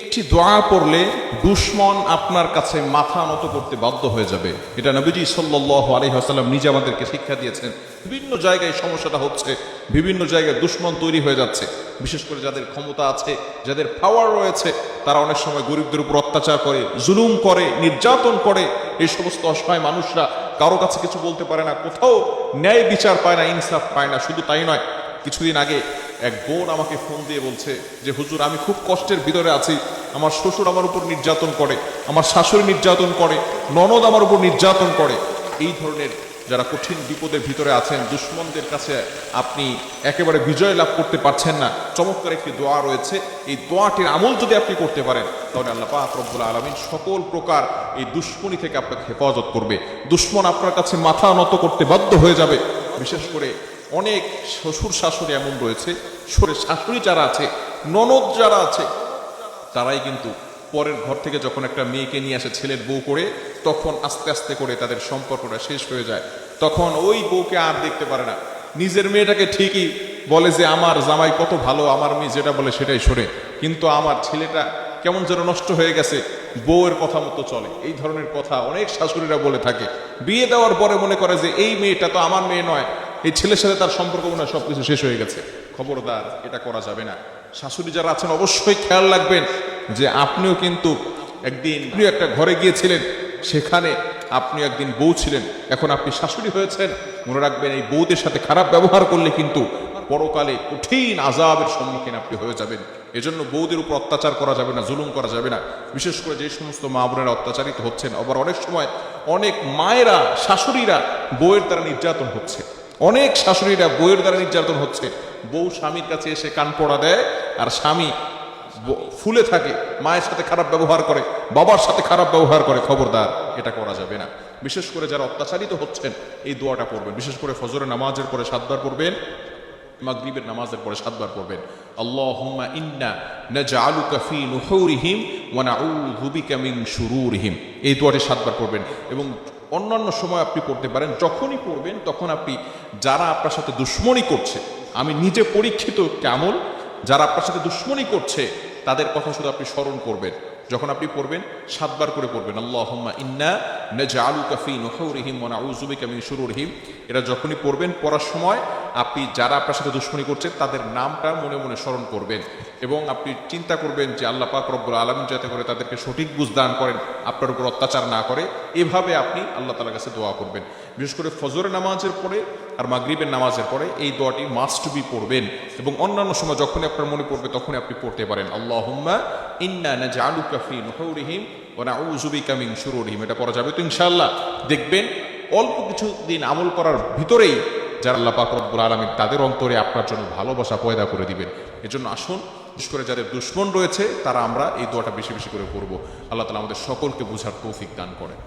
একটি দোয়া পড়লে দুশ্মন আপনার কাছে মাথা নত করতে বাধ্য হয়ে যাবে। এটা নবীজি সাল্লাহ আলহিহাসাল্লাম নিজে আমাদেরকে শিক্ষা দিয়েছেন। বিভিন্ন জায়গায় সমস্যাটা হচ্ছে, বিভিন্ন জায়গায় দুশ্মন তৈরি হয়ে যাচ্ছে। বিশেষ করে যাদের ক্ষমতা আছে, যাদের পাওয়ার রয়েছে, তারা অনেক সময় গরিবদের উপর অত্যাচার করে, জুলুম করে, নির্যাতন করে। এই সমস্ত অসহায় মানুষরা কারও কাছে কিছু বলতে পারে না, কোথাও ন্যায় বিচার পায় না, ইনসাফ পায় না। শুধু তাই নয়, কিছুদিন আগে এক বোন আমাকে ফোন দিয়ে বলছে যে, হুজুর, আমি খুব কষ্টের ভিতরে আছি। আমার শ্বশুর আমার উপর নির্যাতন করে, আমার শাশুড়ি নির্যাতন করে, ননদ আমার উপর নির্যাতন করে। এই ধরনের যারা কঠিন বিপদের ভিতরে আছেন, দুশ্মনদের কাছে আপনি একেবারে বিজয় লাভ করতে পারছেন না। চমৎকার একটি দোয়া রয়েছে। এই দোয়াটির আমল যদি আপনি করতে পারেন, তাহলে আল্লাহ পাক রব্বুল আলমিন সকল প্রকার এই দুশ্মনী থেকে আপনাকে হেফাজত করবে। দুশ্মন আপনার কাছে মাথা নত করতে বাধ্য হয়ে যাবে। বিশেষ করে অনেক শ্বশুর শাশুড়ি এমন রয়েছে শাশুড়ি যারা আছে, ননদ যারা আছে, তারাই কিন্তু পরের ঘর থেকে যখন একটা মেয়েকে নিয়ে আসে ছেলের বউ করে, তখন আস্তে আস্তে করে তাদের সম্পর্কটা শেষ হয়ে যায়। তখন ওই বউকে আর দেখতে পারে না। নিজের মেয়েটাকে ঠিকই বলে যে, আমার জামাই কত ভালো, আমার মেয়ে যেটা বলে সেটাই সরে কিন্তু আমার ছেলেটা কেমন যেন নষ্ট হয়ে গেছে, বউয়ের কথা মতো চলে। এই ধরনের কথা অনেক শাশুড়িরা বলে থাকে। বিয়ে দেওয়ার পরে মনে করে যে, এই মেয়েটা তো আমার মেয়ে নয়। এই ছেলের সাথে তার সম্পর্ক মনে হয় সবকিছু শেষ হয়ে গেছে। খবরদার, এটা করা যাবে না। শাশুড়ি যারা আছেন, অবশ্যই খেয়াল রাখবেন যে আপনিও কিন্তু একদিন একটা ঘরে গিয়েছিলেন, সেখানে আপনি একদিন বউ ছিলেন। এখন আপনি শাশুড়ি হয়েছেন, মনে রাখবেন এই বউদের সাথে খারাপ ব্যবহার করলে কিন্তু পরকালে কঠিন আজাবের সম্মুখীন আপনি হয়ে যাবেন। এজন্য বউদের উপর অত্যাচার করা যাবে না, জুলুম করা যাবে না। বিশেষ করে যে সমস্ত মা বোনেরা অত্যাচারিত হচ্ছেন, আবার অনেক সময় অনেক মায়েরা, শাশুড়িরা বউয়ের দ্বারা নির্যাতন হচ্ছে। অনেক শাশুড়িরা বউয়ের দ্বারা নির্যাতন হচ্ছে। বউ স্বামীর কাছে এসে কান পড়া দেয়, আর স্বামী ফুলে থাকে, মায়ের সাথে খারাপ ব্যবহার করে, বাবার সাথে খারাপ ব্যবহার করে, খবরদার, এটা করা যাবে না। বিশেষ করে যারা অত্যাচারিত হচ্ছেন, এই দোয়াটা পড়বেন। বিশেষ করে ফজরের নামাজের পরে সাতবার পড়বেন, মাগরিবের নামাজের পরে সাতবার পড়বেন। আল্লাহুম্মা ইন্না নাজআলুকা ফি নুহুরিহিম ওয়া নাউযু বিকা মিন শুরুরিহিম। এই দোয়াটি সাতবার পড়বেন এবং অন্যান্য সময় আপনি করতে পারেন, যখনই পড়বেন তখন আপনি যারা আপনার সাথে দুশ্মনী করছে, আমি নিজে পরীক্ষিত কেমন, যারা আপনার সাথে দুশ্মনী করছে, তাদের কথা শুধু আপনি স্মরণ করবেন। যখন আপনি পড়বেন, সাতবার করে পড়বেন আল্লাহ ইন্না কফি ফি রহিম ওয়া উজুবি কামি মিন শুরুরিহিম। এরা যখনই পড়বেন, পড়ার সময় আপনি যারা আপনার সাথে দুশ্মনী করছেন তাদের নামটা মনে মনে স্মরণ করবেন এবং আপনি চিন্তা করবেন যে আল্লাহ পাক রব্বুল আলমিন যাতে করে তাদেরকে সঠিক বুঝ দান করেন, আপনার উপর অত্যাচার না করে, এভাবে আপনি আল্লাহ তালার কাছে দোয়া করবেন। বিশেষ করে ফজরের নামাজের পরে আর মাগরিবের নামাজের পরে এই দোয়াটি মাস্ট বি পড়বেন এবং অন্যান্য সময় যখনই আপনার মনে পড়বে, তখনই আপনি পড়তে পারেন। আল্লাহুম্মা ইন্না নাজআলুকা ফি নুহুরিহিম ওয়া নাউযু বিকা মিন শুরুরিহিম। এটা পড়া যাবে তো ইনশাল্লাহ দেখবেন অল্প কিছু দিন আমল করার ভিতরেই যারা আল্লাহ পাক রব্বুল আলমী তাদের অন্তরে আপনার জন্য ভালোবাসা পয়দা করে দিবেন। এজন্য আসুন, বিশেষ করে যাদের দুশ্মন রয়েছে, তারা আমরা এই দোয়াটা বেশি বেশি করে করব। আল্লাহ তালা আমাদের সকলকে বোঝার তৌফিক দান করেন।